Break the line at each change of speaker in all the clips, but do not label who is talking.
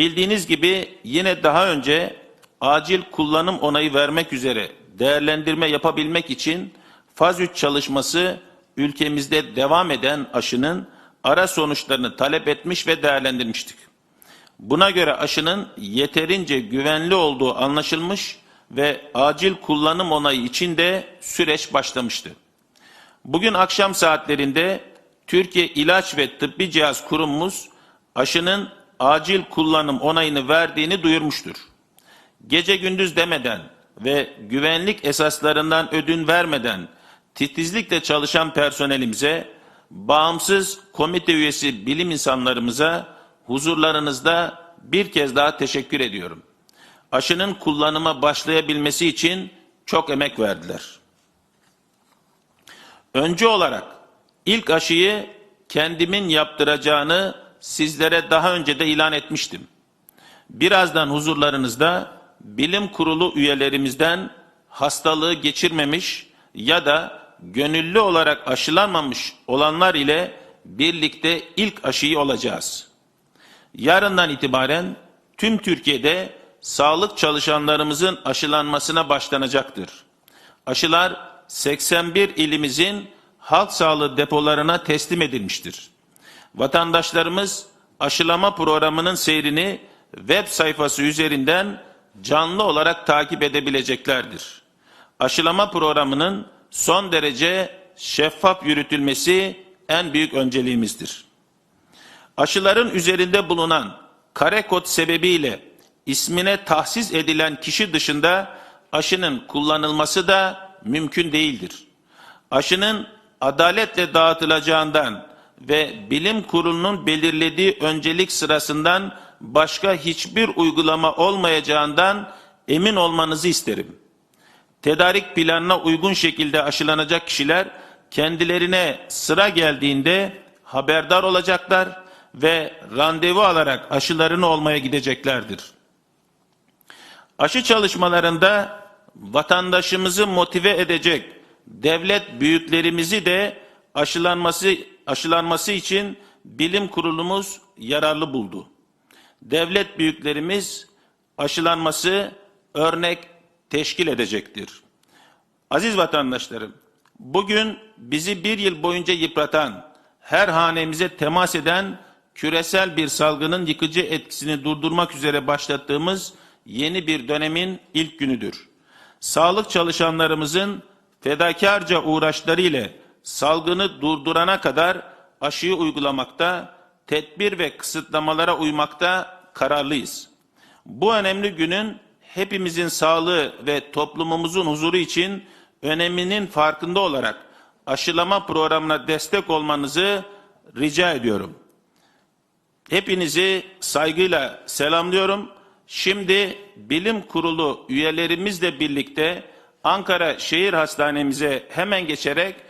Bildiğiniz gibi yine daha önce acil kullanım onayı vermek üzere değerlendirme yapabilmek için faz 3 çalışması ülkemizde devam eden aşının ara sonuçlarını talep etmiş ve değerlendirmiştik. Buna göre aşının yeterince güvenli olduğu anlaşılmış ve acil kullanım onayı için de süreç başlamıştı. Bugün akşam saatlerinde Türkiye İlaç ve Tıbbi Cihaz Kurumumuz aşının acil kullanım onayını verdiğini duyurmuştur. Gece gündüz demeden ve güvenlik esaslarından ödün vermeden titizlikle çalışan personelimize, bağımsız komite üyesi bilim insanlarımıza huzurlarınızda bir kez daha teşekkür ediyorum. Aşının kullanıma başlayabilmesi için çok emek verdiler. Önce olarak ilk aşıyı kendimin yaptıracağını sizlere daha önce de ilan etmiştim. Birazdan huzurlarınızda bilim kurulu üyelerimizden hastalığı geçirmemiş ya da gönüllü olarak aşılanmamış olanlar ile birlikte ilk aşıyı olacağız. Yarından itibaren tüm Türkiye'de sağlık çalışanlarımızın aşılanmasına başlanacaktır. Aşılar 81 ilimizin halk sağlığı depolarına teslim edilmiştir. Vatandaşlarımız aşılama programının seyrini web sayfası üzerinden canlı olarak takip edebileceklerdir. Aşılama programının son derece şeffaf yürütülmesi en büyük önceliğimizdir. Aşıların üzerinde bulunan kare kod sebebiyle ismine tahsis edilen kişi dışında aşının kullanılması da mümkün değildir. Aşının adaletle dağıtılacağından ve bilim kurulunun belirlediği öncelik sırasından başka hiçbir uygulama olmayacağından emin olmanızı isterim. Tedarik planına uygun şekilde aşılanacak kişiler kendilerine sıra geldiğinde haberdar olacaklar ve randevu alarak aşılarını olmaya gideceklerdir. Aşı çalışmalarında vatandaşımızı motive edecek devlet büyüklerimizi de aşılanması aşılanması için bilim kurulumuz yararlı buldu. Devlet büyüklerimiz aşılanması örnek teşkil edecektir. Aziz vatandaşlarım, bugün bizi bir yıl boyunca yıpratan, her hanemize temas eden küresel bir salgının yıkıcı etkisini durdurmak üzere başlattığımız yeni bir dönemin ilk günüdür. Sağlık çalışanlarımızın fedakarca uğraşları ile salgını durdurana kadar aşıyı uygulamakta, tedbir ve kısıtlamalara uymakta kararlıyız. Bu önemli günün hepimizin sağlığı ve toplumumuzun huzuru için öneminin farkında olarak aşılama programına destek olmanızı rica ediyorum. Hepinizi saygıyla selamlıyorum. Şimdi bilim kurulu üyelerimizle birlikte Ankara Şehir Hastanemize hemen geçerek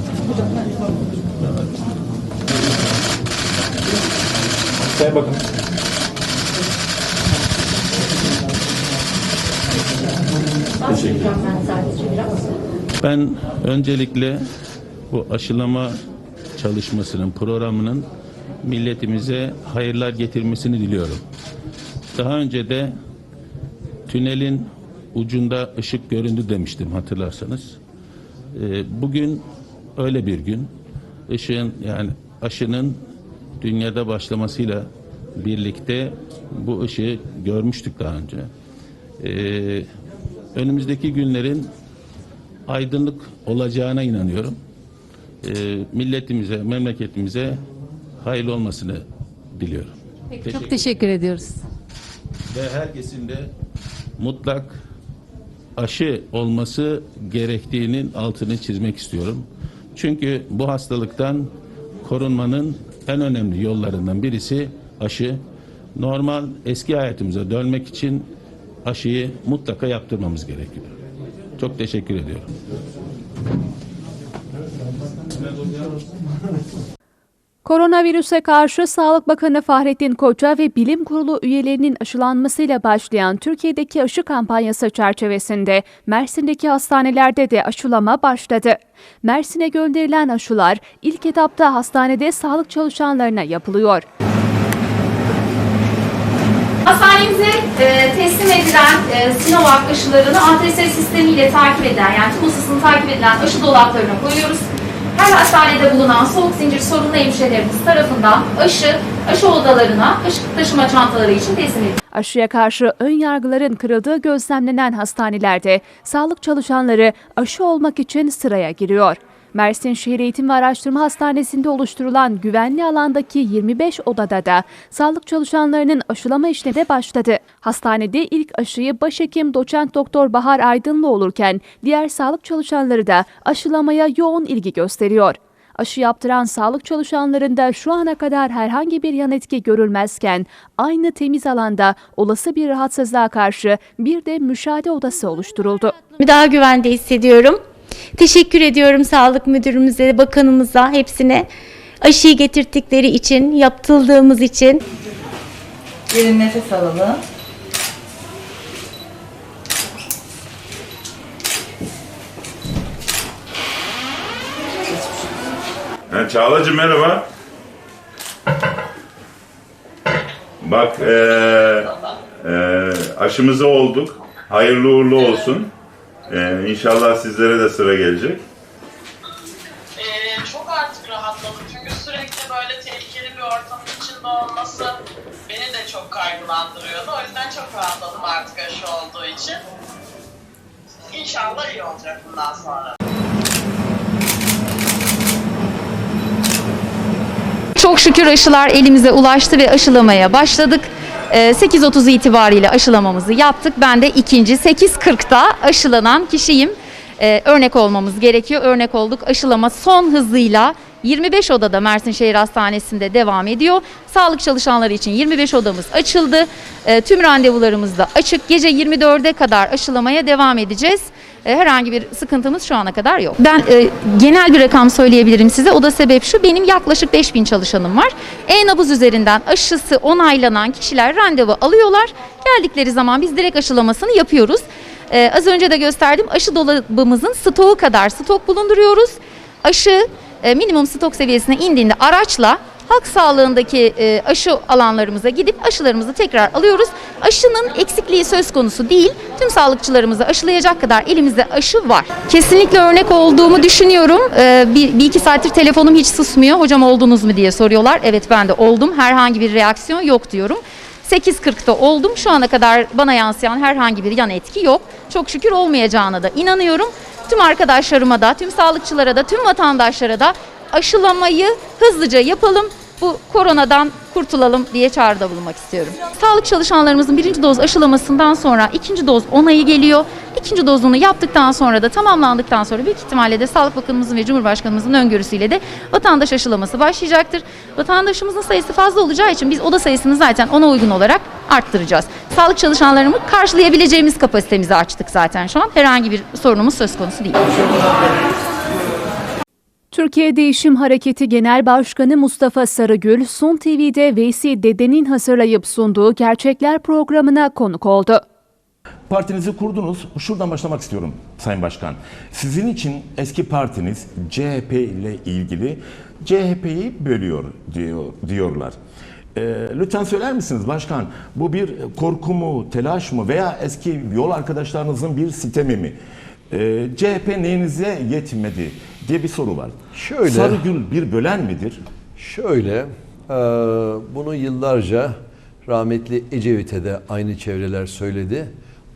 Şuraya bakın.
Ben öncelikle bu aşılama çalışmasının, programının milletimize hayırlar getirmesini diliyorum. Daha önce de tünelin ucunda ışık göründü demiştim hatırlarsanız. Ee, bugün öyle bir gün. Işığın yani aşının dünyada başlamasıyla birlikte bu ışığı görmüştük daha önce. Ee, önümüzdeki günlerin aydınlık olacağına inanıyorum. Ee, milletimize, memleketimize hayırlı olmasını diliyorum.
Peki, çok teşekkür ediyoruz.
Ve herkesin de mutlak aşı olması gerektiğinin altını çizmek istiyorum. Çünkü bu hastalıktan korunmanın en önemli yollarından birisi aşı. Normal eski hayatımıza dönmek için aşıyı mutlaka yaptırmamız gerekiyor. Çok teşekkür ediyorum.
Koronavirüse karşı Sağlık Bakanı Fahrettin Koca ve Bilim Kurulu üyelerinin aşılanmasıyla başlayan Türkiye'deki aşı kampanyası çerçevesinde Mersin'deki hastanelerde de aşılama başladı. Mersin'e gönderilen aşılar ilk etapta hastanede sağlık çalışanlarına yapılıyor.
Hastanemize e, teslim edilen e, Sinovac aşılarını ATS sistemiyle takip edilen yani ısısını takip edilen aşı dolaplarına koyuyoruz. Her hastanede bulunan soğuk zincir sorunlu hemşirelerimiz tarafından aşı, aşı odalarına, aşı taşıma çantaları için teslim ediliyor.
Aşıya karşı ön yargıların kırıldığı gözlemlenen hastanelerde sağlık çalışanları aşı olmak için sıraya giriyor. Mersin Şehir Eğitim ve Araştırma Hastanesi'nde oluşturulan güvenli alandaki 25 odada da sağlık çalışanlarının aşılama işlemi başladı. Hastanede ilk aşıyı başhekim doçent doktor Bahar Aydınlı olurken diğer sağlık çalışanları da aşılamaya yoğun ilgi gösteriyor. Aşı yaptıran sağlık çalışanlarında şu ana kadar herhangi bir yan etki görülmezken aynı temiz alanda olası bir rahatsızlığa karşı bir de müşahede odası oluşturuldu.
daha güvende hissediyorum. Teşekkür ediyorum sağlık müdürümüze, bakanımıza, hepsine. Aşıyı getirttikleri için, yaptırdığımız için.
Derin nefes alalım.
Ha, Çağlacığım merhaba. Bak eee eee aşımızı olduk. Hayırlı uğurlu olsun. Eee inşallah sizlere de sıra gelecek.
Ee, çok artık rahatladım çünkü sürekli böyle tehlikeli bir ortamın içinde olması beni de çok kaygılandırıyordu. O yüzden çok rahatladım artık aşı olduğu için. İnşallah iyi olacak bundan sonra.
Çok şükür aşılar elimize ulaştı ve aşılamaya başladık. Ee, 8.30 itibariyle aşılamamızı yaptık. Ben de ikinci 8.40'da aşılanan kişiyim. Ee, örnek olmamız gerekiyor. Örnek olduk. Aşılama son hızıyla 25 odada Mersin Şehir Hastanesi'nde devam ediyor. Sağlık çalışanları için 25 odamız açıldı. Ee, tüm randevularımız da açık. Gece 24'e kadar aşılamaya devam edeceğiz. Ee, herhangi bir sıkıntımız şu ana kadar yok. Ben e, genel bir rakam söyleyebilirim size. O da sebep şu. Benim yaklaşık 5000 çalışanım var. E-nabız üzerinden aşısı onaylanan kişiler randevu alıyorlar. Geldikleri zaman biz direkt aşılamasını yapıyoruz. Ee, az önce de gösterdim. Aşı dolabımızın stoğu kadar stok bulunduruyoruz. Aşı e, minimum stok seviyesine indiğinde araçla halk sağlığındaki e, aşı alanlarımıza gidip aşılarımızı tekrar alıyoruz. Aşının eksikliği söz konusu değil. Tüm sağlıkçılarımızı aşılayacak kadar elimizde aşı var. Kesinlikle örnek olduğumu düşünüyorum. E, bir, bir iki saattir telefonum hiç susmuyor. Hocam oldunuz mu diye soruyorlar. Evet ben de oldum. Herhangi bir reaksiyon yok diyorum. 8.40'da oldum. Şu ana kadar bana yansıyan herhangi bir yan etki yok. Çok şükür olmayacağına da inanıyorum. Tüm arkadaşlarıma da, tüm sağlıkçılara da, tüm vatandaşlara da aşılamayı hızlıca yapalım. Bu koronadan kurtulalım diye çağrıda bulunmak istiyorum. Sağlık çalışanlarımızın birinci doz aşılamasından sonra ikinci doz onayı geliyor. İkinci dozunu yaptıktan sonra da tamamlandıktan sonra büyük ihtimalle de Sağlık Bakanımızın ve Cumhurbaşkanımızın öngörüsüyle de vatandaş aşılaması başlayacaktır. Vatandaşımızın sayısı fazla olacağı için biz oda sayısını zaten ona uygun olarak arttıracağız. Sağlık çalışanlarımı karşılayabileceğimiz kapasitemizi açtık zaten şu an. Herhangi bir sorunumuz söz konusu değil.
Türkiye Değişim Hareketi Genel Başkanı Mustafa Sarıgül, Sun TV'de Veysi Dede'nin hazırlayıp sunduğu Gerçekler programına konuk oldu.
Partinizi kurdunuz. Şuradan başlamak istiyorum Sayın Başkan. Sizin için eski partiniz CHP ile ilgili CHP'yi bölüyor diyor, diyorlar. Ee, lütfen söyler misiniz başkan? Bu bir korku mu, telaş mı veya eski yol arkadaşlarınızın bir sitemi mi? Ee, CHP neyinize yetmedi diye bir soru var.
Şöyle.
Sarıgül bir bölen midir?
Şöyle, e, bunu yıllarca rahmetli Ecevit'e de aynı çevreler söyledi.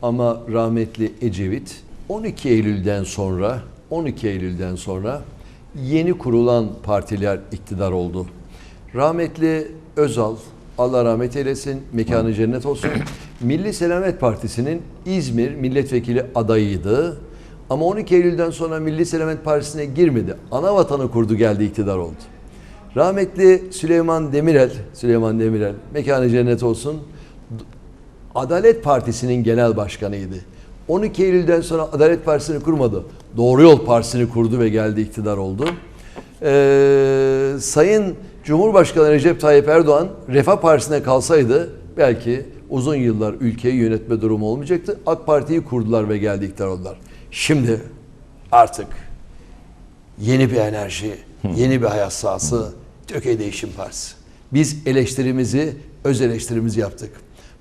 Ama rahmetli Ecevit 12 Eylül'den sonra 12 Eylül'den sonra yeni kurulan partiler iktidar oldu. Rahmetli Özal, Allah rahmet eylesin, mekanı cennet olsun. Milli Selamet Partisi'nin İzmir milletvekili adayıydı. Ama 12 Eylül'den sonra Milli Selamet Partisi'ne girmedi. Ana vatanı kurdu geldi iktidar oldu. Rahmetli Süleyman Demirel, Süleyman Demirel, mekanı cennet olsun. Adalet Partisi'nin genel başkanıydı. 12 Eylül'den sonra Adalet Partisi'ni kurmadı. Doğru Yol Partisi'ni kurdu ve geldi iktidar oldu. Ee, Sayın Cumhurbaşkanı Recep Tayyip Erdoğan Refah Partisi'ne kalsaydı belki uzun yıllar ülkeyi yönetme durumu olmayacaktı. AK Parti'yi kurdular ve geldi iktidar oldular. Şimdi artık yeni bir enerji, yeni bir hayat sahası Türkiye Değişim Partisi. Biz eleştirimizi, öz eleştirimizi yaptık.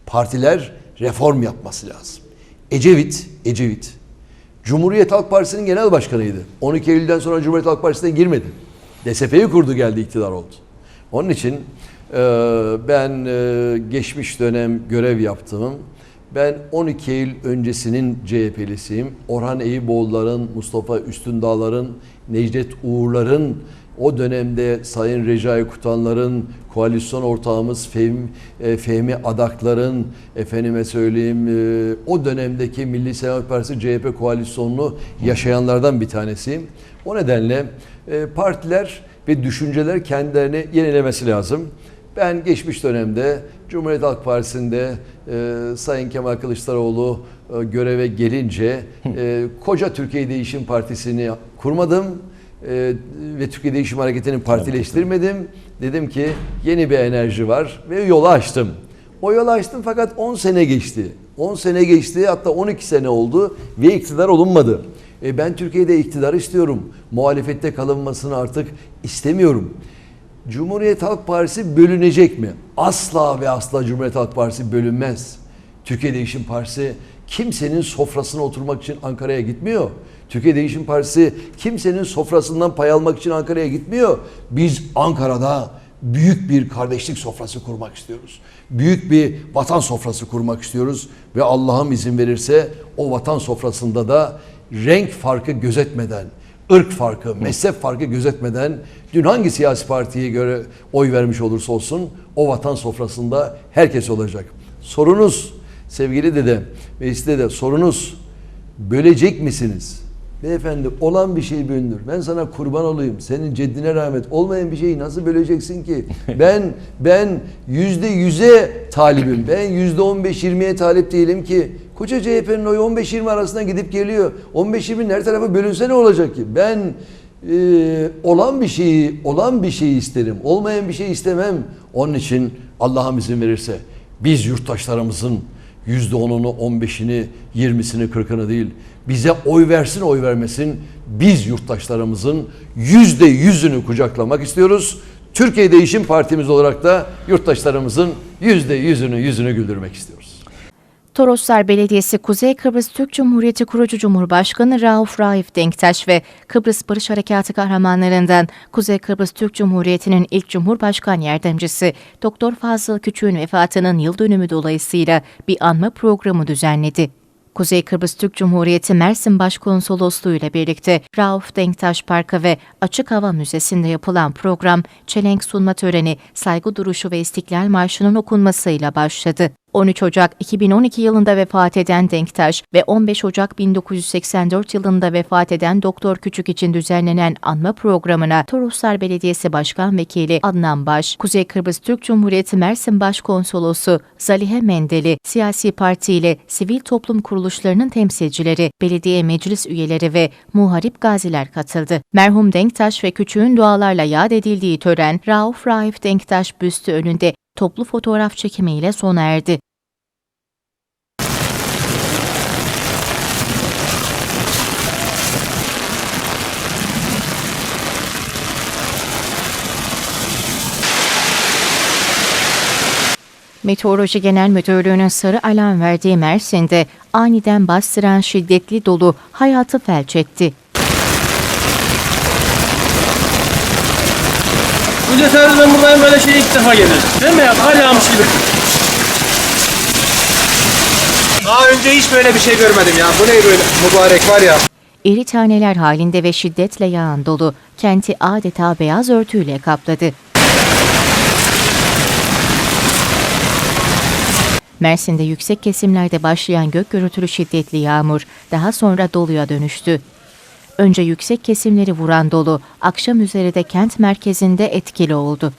Partiler reform yapması lazım. Ecevit, Ecevit Cumhuriyet Halk Partisi'nin genel başkanıydı. 12 Eylül'den sonra Cumhuriyet Halk Partisi'ne girmedi. DSP'yi kurdu geldi iktidar oldu. Onun için ben geçmiş dönem görev yaptığım, ben 12 Eylül öncesinin CHP'lisiyim. Orhan Eyüboğulların, Mustafa Üstündağların, Necdet Uğurların, o dönemde Sayın Recai Kutanların, koalisyon ortağımız Fehmi, e, Fehmi Adakların, efendime söyleyeyim e, o dönemdeki Milli Selamet Partisi CHP koalisyonunu yaşayanlardan bir tanesiyim. O nedenle e, partiler ve düşünceler kendilerini yenilemesi lazım. Ben geçmiş dönemde Cumhuriyet Halk Partisi'nde e, Sayın Kemal Kılıçdaroğlu e, göreve gelince e, koca Türkiye Değişim Partisi'ni kurmadım e, ve Türkiye Değişim Hareketi'ni partileştirmedim. Dedim ki yeni bir enerji var ve yolu açtım. O yolu açtım fakat 10 sene geçti. 10 sene geçti hatta 12 sene oldu ve iktidar olunmadı. E, ben Türkiye'de iktidar istiyorum. Muhalefette kalınmasını artık istemiyorum. Cumhuriyet Halk Partisi bölünecek mi? Asla ve asla Cumhuriyet Halk Partisi bölünmez. Türkiye Değişim Partisi kimsenin sofrasına oturmak için Ankara'ya gitmiyor. Türkiye Değişim Partisi kimsenin sofrasından pay almak için Ankara'ya gitmiyor. Biz Ankara'da büyük bir kardeşlik sofrası kurmak istiyoruz. Büyük bir vatan sofrası kurmak istiyoruz ve Allah'ım izin verirse o vatan sofrasında da renk farkı gözetmeden, ırk farkı, mezhep farkı gözetmeden dün hangi siyasi partiye göre oy vermiş olursa olsun o vatan sofrasında herkes olacak. Sorunuz sevgili dede, mecliste dede sorunuz bölecek misiniz? Beyefendi olan bir şey bölünür. Ben sana kurban olayım. Senin ceddine rahmet. Olmayan bir şeyi nasıl böleceksin ki? Ben ben yüzde yüze talibim. Ben yüzde on beş yirmiye talip değilim ki. Koca CHP'nin oyu 15-20 arasında gidip geliyor. 15-20'nin her tarafı bölünse ne olacak ki? Ben e, olan bir şeyi olan bir şeyi isterim. Olmayan bir şey istemem. Onun için Allah'ım izin verirse biz yurttaşlarımızın yüzde onunu, on beşini, yirmisini, kırkını değil. Bize oy versin, oy vermesin. Biz yurttaşlarımızın yüzde yüzünü kucaklamak istiyoruz. Türkiye Değişim Partimiz olarak da yurttaşlarımızın yüzde yüzünü, yüzünü güldürmek istiyoruz.
Toroslar Belediyesi Kuzey Kıbrıs Türk Cumhuriyeti kurucu Cumhurbaşkanı Rauf Raif Denktaş ve Kıbrıs Barış Harekatı kahramanlarından Kuzey Kıbrıs Türk Cumhuriyeti'nin ilk Cumhurbaşkan Yardımcısı Doktor Fazıl Küçük'ün vefatının yıl dönümü dolayısıyla bir anma programı düzenledi. Kuzey Kıbrıs Türk Cumhuriyeti Mersin Başkonsolosluğu ile birlikte Rauf Denktaş Parkı ve Açık Hava Müzesi'nde yapılan program, çelenk sunma töreni, saygı duruşu ve İstiklal Marşı'nın okunmasıyla başladı. 13 Ocak 2012 yılında vefat eden Denktaş ve 15 Ocak 1984 yılında vefat eden Doktor Küçük için düzenlenen anma programına Toroslar Belediyesi Başkan Vekili Adnan Baş, Kuzey Kıbrıs Türk Cumhuriyeti Mersin Başkonsolosu Zalihe Mendeli, siyasi parti ile sivil toplum kuruluşlarının temsilcileri, belediye meclis üyeleri ve muharip gaziler katıldı. Merhum Denktaş ve Küçük'ün dualarla yad edildiği tören Rauf Raif Denktaş büstü önünde toplu fotoğraf çekimiyle sona erdi. Meteoroloji Genel Müdürlüğü'nün sarı alarm verdiği Mersin'de aniden bastıran şiddetli dolu hayatı felç etti.
Bu cesaretten buradayım böyle şey ilk defa gelir. Değil mi ya? Yağmış gibi. Daha önce hiç böyle bir şey görmedim ya. Bu ne böyle mübarek var ya.
İri taneler halinde ve şiddetle yağan dolu kenti adeta beyaz örtüyle kapladı. Mersin'de yüksek kesimlerde başlayan gök gürültülü şiddetli yağmur daha sonra doluya dönüştü. Önce yüksek kesimleri vuran dolu akşam üzeri de kent merkezinde etkili oldu.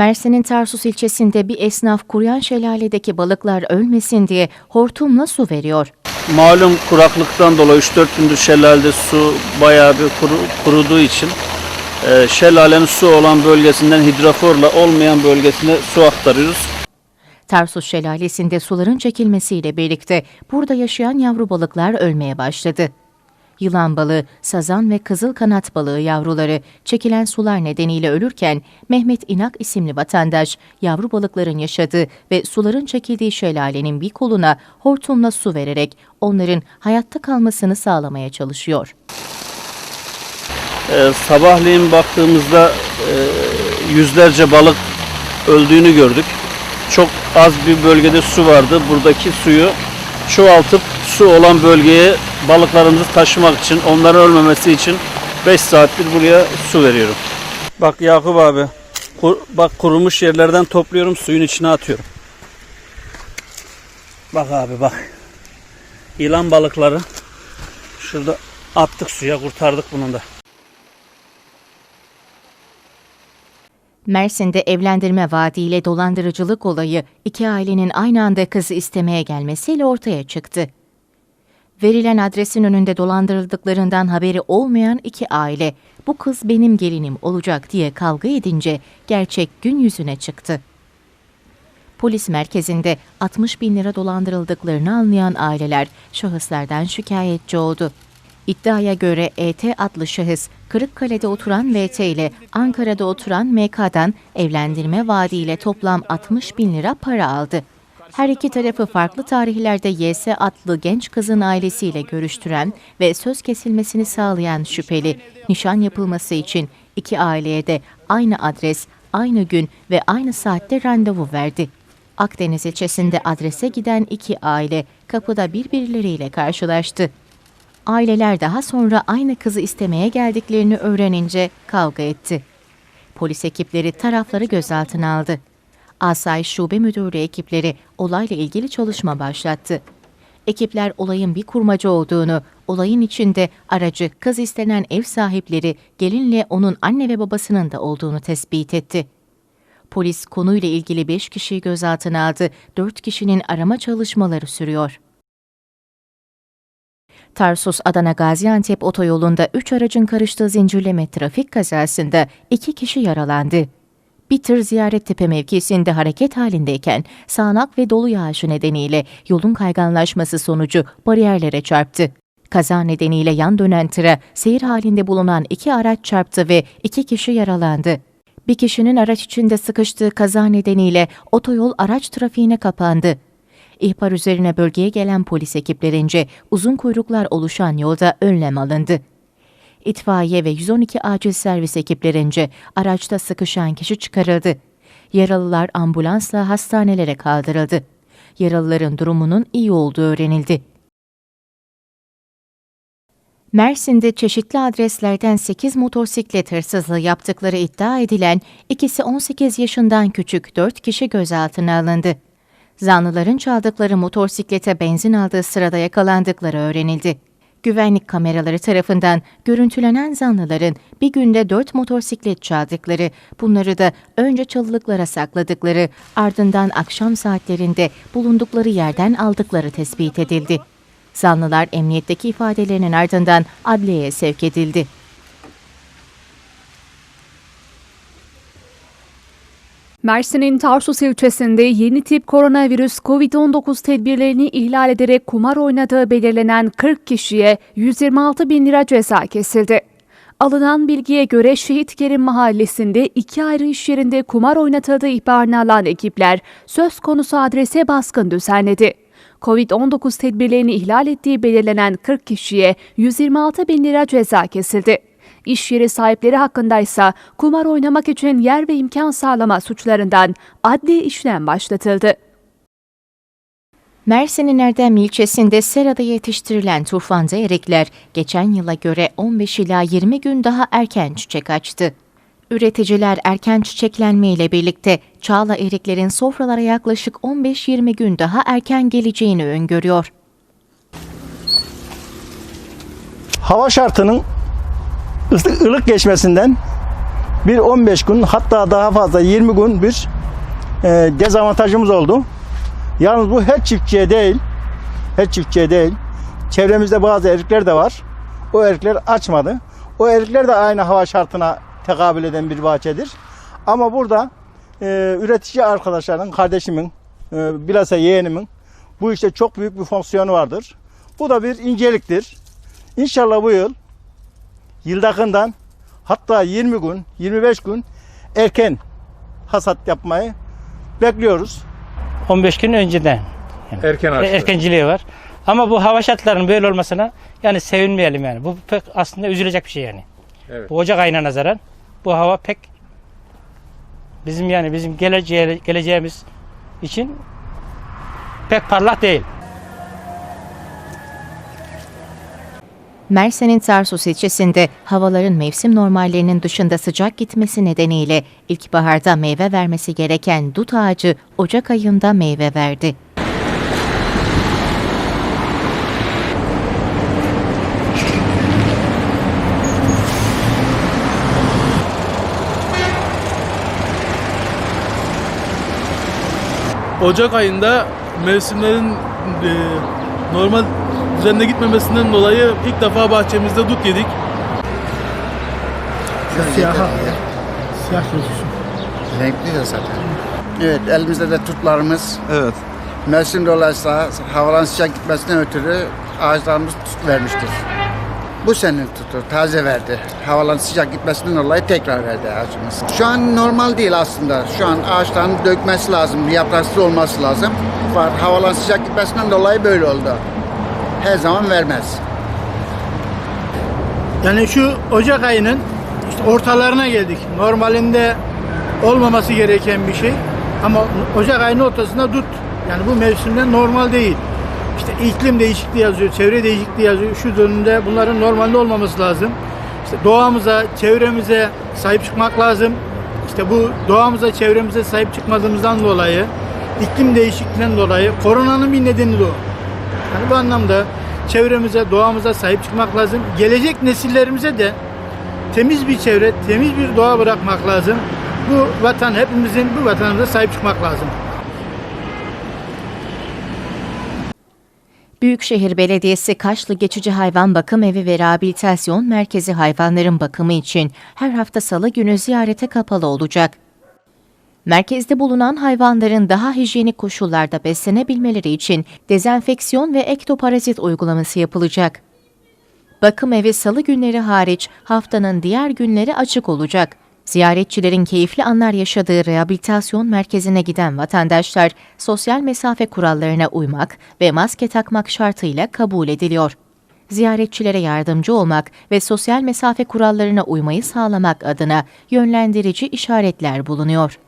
Mersin'in Tarsus ilçesinde bir esnaf kuruyan şelaledeki balıklar ölmesin diye hortumla su veriyor.
Malum kuraklıktan dolayı 3-4 gündür şelalede su bayağı bir kuru- kuruduğu için e, şelalenin su olan bölgesinden hidroforla olmayan bölgesine su aktarıyoruz.
Tarsus şelalesinde suların çekilmesiyle birlikte burada yaşayan yavru balıklar ölmeye başladı. Yılan balığı, sazan ve kızıl kanat balığı yavruları çekilen sular nedeniyle ölürken Mehmet İnak isimli vatandaş yavru balıkların yaşadığı ve suların çekildiği şelalenin bir koluna hortumla su vererek onların hayatta kalmasını sağlamaya çalışıyor.
E, sabahleyin baktığımızda e, yüzlerce balık öldüğünü gördük. Çok az bir bölgede su vardı. Buradaki suyu çoğaltıp su olan bölgeye balıklarımızı taşımak için, onların ölmemesi için 5 saattir buraya su veriyorum. Bak Yakup abi, kur- bak kurumuş yerlerden topluyorum, suyun içine atıyorum. Bak abi bak. Yılan balıkları şurada attık suya kurtardık bunun da.
Mersin'de evlendirme vaadiyle dolandırıcılık olayı iki ailenin aynı anda kızı istemeye gelmesiyle ortaya çıktı. Verilen adresin önünde dolandırıldıklarından haberi olmayan iki aile bu kız benim gelinim olacak diye kavga edince gerçek gün yüzüne çıktı. Polis merkezinde 60 bin lira dolandırıldıklarını anlayan aileler şahıslardan şikayetçi oldu. İddiaya göre ET adlı şahıs Kırıkkale'de oturan VT ile Ankara'da oturan MK'dan evlendirme vaadiyle toplam 60 bin lira para aldı. Her iki tarafı farklı tarihlerde YS adlı genç kızın ailesiyle görüştüren ve söz kesilmesini sağlayan şüpheli, nişan yapılması için iki aileye de aynı adres, aynı gün ve aynı saatte randevu verdi. Akdeniz ilçesinde adrese giden iki aile kapıda birbirleriyle karşılaştı. Aileler daha sonra aynı kızı istemeye geldiklerini öğrenince kavga etti. Polis ekipleri tarafları gözaltına aldı. Asayiş Şube Müdürlüğü ekipleri olayla ilgili çalışma başlattı. Ekipler olayın bir kurmaca olduğunu, olayın içinde aracı kız istenen ev sahipleri gelinle onun anne ve babasının da olduğunu tespit etti. Polis konuyla ilgili 5 kişiyi gözaltına aldı, 4 kişinin arama çalışmaları sürüyor. Tarsus Adana Gaziantep otoyolunda 3 aracın karıştığı zincirleme trafik kazasında 2 kişi yaralandı. Bir tır Ziyarettepe mevkisinde hareket halindeyken sağanak ve dolu yağışı nedeniyle yolun kayganlaşması sonucu bariyerlere çarptı. Kaza nedeniyle yan dönen tıra seyir halinde bulunan iki araç çarptı ve iki kişi yaralandı. Bir kişinin araç içinde sıkıştığı kaza nedeniyle otoyol araç trafiğine kapandı. İhbar üzerine bölgeye gelen polis ekiplerince uzun kuyruklar oluşan yolda önlem alındı. İtfaiye ve 112 acil servis ekiplerince araçta sıkışan kişi çıkarıldı. Yaralılar ambulansla hastanelere kaldırıldı. Yaralıların durumunun iyi olduğu öğrenildi. Mersin'de çeşitli adreslerden 8 motosiklet hırsızlığı yaptıkları iddia edilen ikisi 18 yaşından küçük 4 kişi gözaltına alındı. Zanlıların çaldıkları motosiklete benzin aldığı sırada yakalandıkları öğrenildi. Güvenlik kameraları tarafından görüntülenen zanlıların bir günde 4 motosiklet çaldıkları, bunları da önce çalılıklara sakladıkları, ardından akşam saatlerinde bulundukları yerden aldıkları tespit edildi. Zanlılar emniyetteki ifadelerinin ardından adliyeye sevk edildi.
Mersin'in Tarsus ilçesinde yeni tip koronavirüs COVID-19 tedbirlerini ihlal ederek kumar oynadığı belirlenen 40 kişiye 126 bin lira ceza kesildi. Alınan bilgiye göre Şehit Kerim Mahallesi'nde iki ayrı iş yerinde kumar oynatıldığı ihbarını alan ekipler söz konusu adrese baskın düzenledi. Covid-19 tedbirlerini ihlal ettiği belirlenen 40 kişiye 126 bin lira ceza kesildi. İş yeri sahipleri hakkındaysa kumar oynamak için yer ve imkan sağlama suçlarından adli işlem başlatıldı.
Mersin'in Erdem ilçesinde serada yetiştirilen turfanda erikler geçen yıla göre 15 ila 20 gün daha erken çiçek açtı. Üreticiler erken çiçeklenme ile birlikte çağla eriklerin sofralara yaklaşık 15-20 gün daha erken geleceğini öngörüyor.
hava şartının ıslık- ılık geçmesinden
bir 15 gün hatta daha fazla 20 gün bir e, dezavantajımız oldu. Yalnız bu her çiftçiye değil, her çiftçiye değil. Çevremizde bazı erikler de var. O erikler açmadı. O erikler de aynı hava şartına tekabül eden bir bahçedir. Ama burada e, üretici arkadaşların, kardeşimin, e, bilhassa yeğenimin bu işte çok büyük bir fonksiyonu vardır. Bu da bir inceliktir. İnşallah bu yıl yıldakından hatta 20 gün, 25 gün erken hasat yapmayı bekliyoruz.
15 gün önceden.
Erken
erkenciliği var. Ama bu hava şartlarının böyle olmasına yani sevinmeyelim yani. Bu pek aslında üzülecek bir şey yani.
Evet.
Bu Ocak ayına nazaran bu hava pek bizim yani bizim geleceğe, geleceğimiz için pek parlak değil.
Mersin'in Tarsus ilçesinde havaların mevsim normallerinin dışında sıcak gitmesi nedeniyle ilkbaharda meyve vermesi gereken dut ağacı Ocak ayında meyve verdi.
Ocak ayında mevsimlerin e, normal düzenine gitmemesinden dolayı ilk defa bahçemizde dut yedik. Siyah. Siyah gözüksün.
Renkli de zaten. Evet elimizde de tutlarımız
Evet.
mevsim dolayısıyla havaların sıcak gitmesinden ötürü ağaçlarımız tut vermiştir. Bu senin tutu taze verdi. Havaların sıcak gitmesinden dolayı tekrar verdi ağacımız. Şu an normal değil aslında. Şu an ağaçların dökmesi lazım, yapraksız olması lazım. Var havaların sıcak gitmesinden dolayı böyle oldu. Her zaman vermez.
Yani şu Ocak ayının işte ortalarına geldik. Normalinde olmaması gereken bir şey. Ama Ocak ayının ortasında dut. Yani bu mevsimde normal değil. İşte iklim değişikliği yazıyor, çevre değişikliği yazıyor. Şu dönemde bunların normalde olmaması lazım. İşte doğamıza, çevremize sahip çıkmak lazım. İşte bu doğamıza, çevremize sahip çıkmadığımızdan dolayı, iklim değişikliğinden dolayı koronanın bir nedeni de o. Yani bu anlamda çevremize, doğamıza sahip çıkmak lazım. Gelecek nesillerimize de temiz bir çevre, temiz bir doğa bırakmak lazım. Bu vatan hepimizin bu vatanımıza sahip çıkmak lazım.
Büyükşehir Belediyesi Kaşlı Geçici Hayvan Bakım Evi ve Rehabilitasyon Merkezi hayvanların bakımı için her hafta salı günü ziyarete kapalı olacak. Merkezde bulunan hayvanların daha hijyenik koşullarda beslenebilmeleri için dezenfeksiyon ve ektoparazit uygulaması yapılacak. Bakım evi salı günleri hariç haftanın diğer günleri açık olacak. Ziyaretçilerin keyifli anlar yaşadığı rehabilitasyon merkezine giden vatandaşlar sosyal mesafe kurallarına uymak ve maske takmak şartıyla kabul ediliyor. Ziyaretçilere yardımcı olmak ve sosyal mesafe kurallarına uymayı sağlamak adına yönlendirici işaretler bulunuyor.